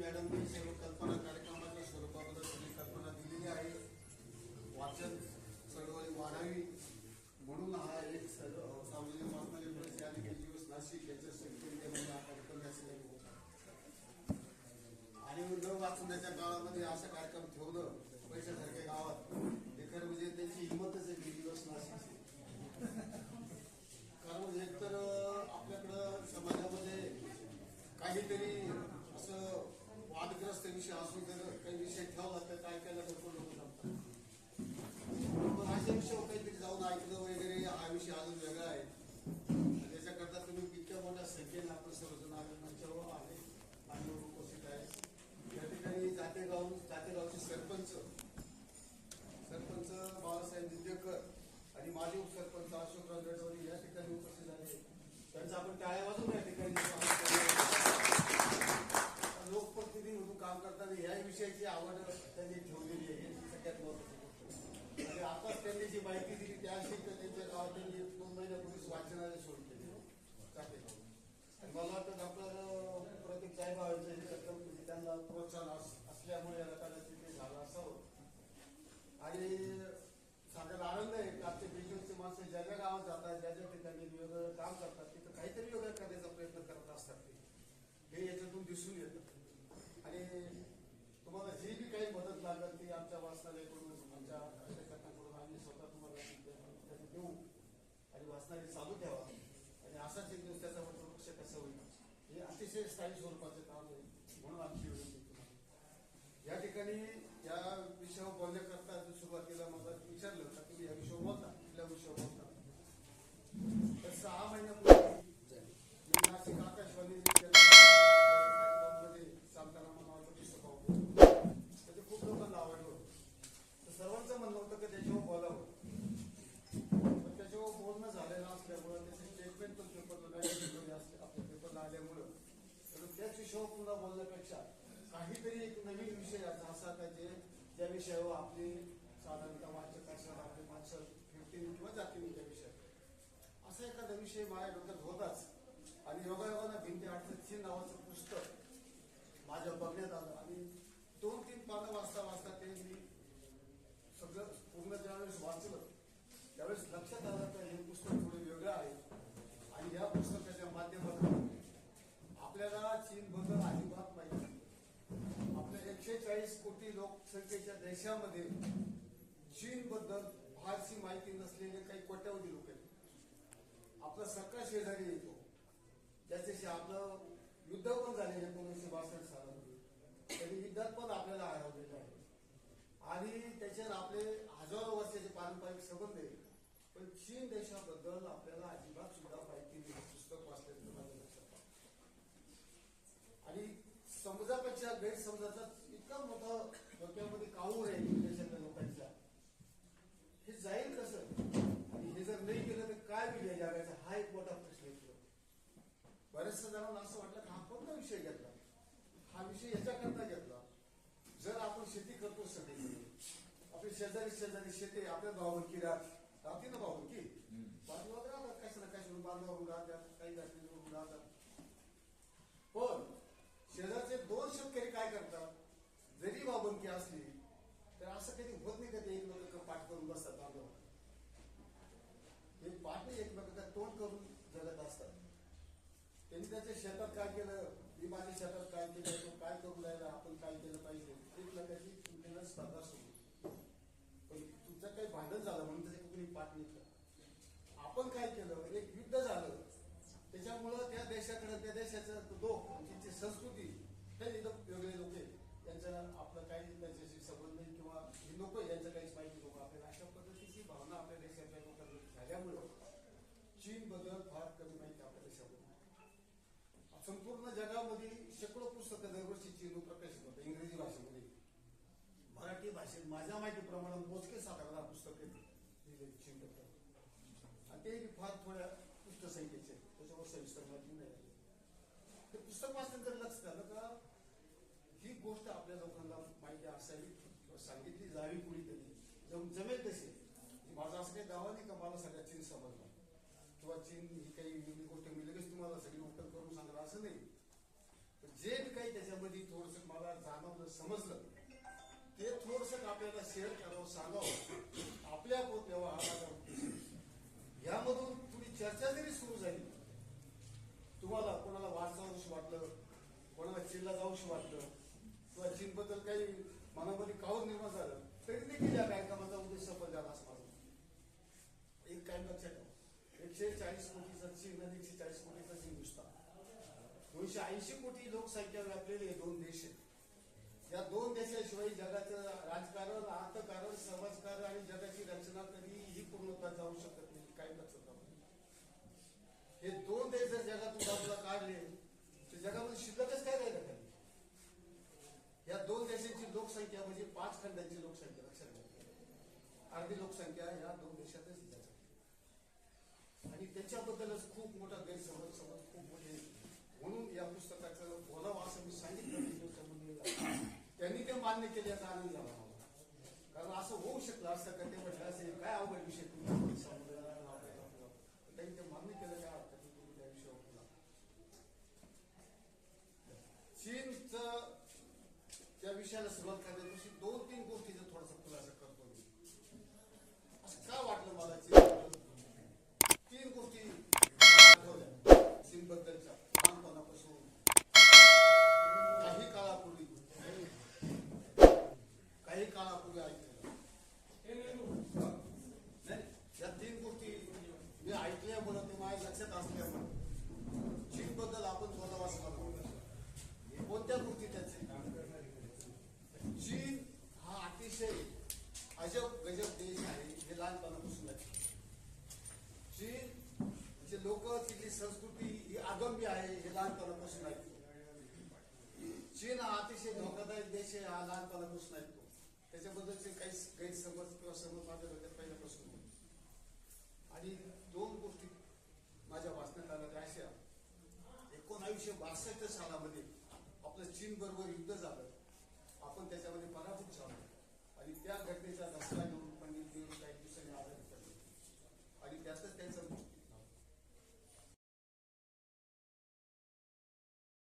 ठिकाणी मॅडमनी सर्व कल्पना कार्यक्रमाच्या स्वरूपाबद्दल त्यांनी कल्पना दिलेली आहे. वाचन चळवळी वाढावी म्हणून हा एक सर्व सार्वजनिक वाचनालय परिषद आणि काही दिवस नाशिक याच्या संख्येमध्ये हा कार्यक्रम या होता आणि न वाचण्याच्या काळामध्ये असा कार्यक्रम ठेवलं पैशासारख्या गावात हे खरं म्हणजे त्यांची हिंमतच आहे की दिवस नाशिकची. कारण एकतर आपल्याकडं समाजामध्ये काहीतरी वादग्रस्त विषय असू तर काही विषय ठेवला तर काय काय लोक सांगतात पण अशा विषयावर काहीतरी जाऊन ऐकलं वगैरे हा विषय अजून वेगळा आहे आणि त्याच्याकरता तुम्ही इतक्या मोठ्या संख्येने आपण सर्वजण आम्ही मंचावर आले आणि उपस्थित आहे या ठिकाणी जातेगाव जातेगावचे सरपंच सरपंच बाळासाहेब दिंडेकर आणि माजी उपसरपंच अशोकराव गडवरी या ठिकाणी उपस्थित झाले त्यांचा आपण टाळ्या वाजून या ठिकाणी लोकप्रतिनिधी म्हणून काम करताना या विषयाची आवड त्यांनी ठेवलेली आहे ही सगळ्यात महत्वाची गोष्ट आणि आताच त्यांनी जी माहिती दिली त्या तर त्यांच्या गावात त्यांनी दोन महिन्यापूर्वीच वाचनालय सुरू केले आणि मला वाटतं डॉक्टर प्रतीक साहेबांचं हे म्हणजे त्यांना प्रोत्साहन असल्यामुळे याला कदाचित ते झालं असावं. आणि सांगायला आनंद आहे. की आमचे बिजनेसचे माणसं ज्या ज्या गावात जातात ज्या ज्या ठिकाणी वेगवेगळं काम करतात तिथं काहीतरी वेगळं करण्याचा प्रयत्न करत असतात ते. हे याच्यातून दिसून येतं. आणि तुम्हाला जी बी काही मदत लागेल ती आमच्या वाचनालयाकडून आमच्या कार्यकर्त्यांकडून आम्ही स्वतः तुम्हाला त्याची देऊ आणि वाचनालय चालू ठेवा. आणि असाच एक दिवस त्याचा वृक्ष कसं होईल? हे अतिशय स्थायी स्वरूपाचं काम आहे म्हणून आमची विनंती या ठिकाणी या विषयावर बोलण्याकरता सुरुवातीला विचारलं का तुम्ही या विषयावर बोलता कुठल्या विषयावर बोलता तर सहा महिन्यापूर्वी मी नाशिक आकाशवाणी मध्ये चालताना मला वाटतं पुस्तक आवडलं तर ते खूप लोकांना आवडलं होतं तर सर्वांचं म्हणणं होतं की त्याच्यावर बोलावं पण त्याच्यावर बोलणं झालेलं असल्यामुळं त्याचे स्टेटमेंट पण पेपरला नाही दिलेले असले आपल्या पेपरला आल्यामुळं तर पुन्हा बोलण्यापेक्षा काहीतरी एक नवीन विषय असा असा का जे ज्या विषयावर हो आपली साधारणतः वाचक असतात आपली माणसं फिफ्टीन किंवा जातील त्या विषय असा एखादा विषय माझ्या डोक्यात होताच. आणि योगायोगानं भिंती अडचणची नावाचं पुस्तक माझ्या बघण्यात आलं. आणि दोन तीन पानं वाचता वाचता ते मी सगळं पूर्ण ज्यावेळेस वाचलं त्यावेळेस लक्षात आलं का हे पुस्तक थोडं वेगळं आहे आणि या पुस्तकाच्या माध्यमातून आपल्याला चीन बद्दल अजिबात माहिती नाही. आपल्या एकशे चाळीस कोटी लोकसंख्येच्या देशामध्ये चीन बद्दल फारशी माहिती नसलेले काही कोट्यावधी लोक आहेत. आपला सगळा शेजारी येतो. ज्याच्याशी आपलं युद्ध पण झाले एकोणीसशे बासष्ट सालामध्ये. तरी युद्धात पण आपल्याला हरवलेलं आहे. आणि त्याच्यात आपले हजारो वर्षाचे पारंपरिक संबंध आहे पण चीन देशाबद्दल आपल्याला अजिबात सुद्धा माहिती नाही. पुस्तक वाचल्याचं माझ्या लक्षात आणि समजापेक्षा गैरसमजाचा इतका मोठा डोक्यामध्ये काळूर आहे देशातल्या लोकांच्या हे जाईल कसं आणि हे जर नाही केलं तर काय होईल या जगाचा हा एक मोठा प्रश्न येतो बऱ्याचशा जणांना असं वाटलं की हा कोणता विषय घेतला हा विषय याच्याकरता घेतला जर आपण शेती करतो सगळी आपली शेजारी शेजारी शेती आपल्या भावकी राहत राहते ना भावकी बाजूला राहतात कशाला कशाला बांधवावरून राहतात काही घातलेलं राहतात. पण शेजारचे दोन शेतकरी काय करतात? जरी बाबनकी असली तर असं कधी होत नाही का ते एकमेकांना पाठ करून बसतात बांधव हे पाठ एकमेकांना तोंड करून जगत असतात. त्यांनी त्याच्या शेतात काय केलं? मी माझ्या शेतात काय केलं? तो काय करून राहिला? आपण काय केलं पाहिजे? तुमच्याला स्पर्धा सुरू पण तुमचं काही भांडण झालं म्हणून त्याचे आपण काय केलं? एक युद्ध झालं. त्याच्यामुळं त्या देशाकडे त्या देशाचं लोक त्यांची संस्कृती हे इथं वेगळे लोक आहेत. त्यांचं आपलं काही त्यांच्याशी संबंध नाही किंवा हे लोक यांचं काहीच माहिती लोक आपल्याला अशा पद्धतीची भावना आपल्या देशातल्या लोकांना झाल्यामुळं चीन बद्दल फार कमी माहिती आपल्या देशामध्ये संपूर्ण जगामध्ये शेकडो पुस्तकं दरवर्षी चीन प्रकाशित होतं इंग्रजी भाषेमध्ये. मराठी भाषेत माझ्या माहितीप्रमाणे मोजके सात हजार पुस्तकं लिहिलेली चीनबद्दल आणि ते फार थोड्या पुष्ट संख्येचे त्याच्यावर सविस्तर माहिती नाही आहे. ते पुस्तक वाचल्यानंतर जर लक्ष झालं का ही गोष्ट आपल्या लोकांना माहिती असावी किंवा सांगितली जावी कुणीतरी. जम जमेल तसे. माझा असं काही दावा नाही का? मला सगळ्या चीन समजला. किंवा चीन ही काही वेगळी गोष्ट मी लगेच तुम्हाला सगळी ओपन करून सांगणार असं नाही. पण जे बी काही त्याच्यामध्ये थोडंसं मला जाणवलं समजलं ते थोडस आपल्याला शेअर करावं सांगावं. आपल्या व्यवहाराला यामधून थोडी चर्चा जरी सुरू झाली तुम्हाला कोणाला वाचावंशी वाटलं कोणाला चिल्ला जाऊशी वाटलं किंवा चीनबद्दल काही मनामध्ये काहून निर्माण झालं तरी देखील या कार्यक्रमाचा उद्देश सफल झाला असं माझं एक काय लक्षात ठेवा. एकशे चाळीस कोटीचा चीन आणि एकशे चाळीस कोटीचा हिंदुस्थान दोनशे ऐंशी कोटी लोकसंख्या व्यापलेले दोन देश आहेत. या दोन देशाशिवाय कधीही जाऊ शकत नाही काही लक्षात हे दोन देश जर जगातून बाजूला काढले तर जगामध्ये शिल्लकच काय राहिलं खाली या दोन देशांची लोकसंख्या म्हणजे पाच खंडांची लोकसंख्या लक्षात घ्या. अर्धी लोकसंख्या या दोन देशातच जगात. आणि त्याच्याबद्दलच खूप मोठा गैरसमज समज खूप मोठे. म्हणून या पुस्तकाचं बोलावं असं मी सांगितलं त्यांनी ते मान्य केल्याचा आनंद झाला. कारण असं होऊ शकलं असं का ते म्हटलं असेल काय अवघड विषय तुम्ही संबंधाला त्यांनी ते मान्य केलं काय वाटतं नाही, तुम्ही त्या विषयावर बोला? चीनचं त्या विषयाला सुरुवात करण्यादिवशी दोन तीन गोष्टीचा थोडासा खुलासा करतो मी. असं का वाटलं मला चीन तीन गोष्टी चीन बद्दलच्या लहानपणापासून. काही काळापूर्वी काही काळापूर्वी ऐकलं. चीन हा अतिशय धोकादायक देश आहे हा लहानपणापासून ऐकतो. त्याच्याबद्दलचे काही गैरसमज किंवा समज माझ्या डोक्यात पहिल्यापासून आणि दोन गोष्टी माझ्या वाचण्यात आल्या अशा एकोणावीसशे बासष्ट सालामध्ये आपलं चीन बरोबर युद्ध झालं. आपण त्याच्यामध्ये पराभूत झालो. आणि त्या घटने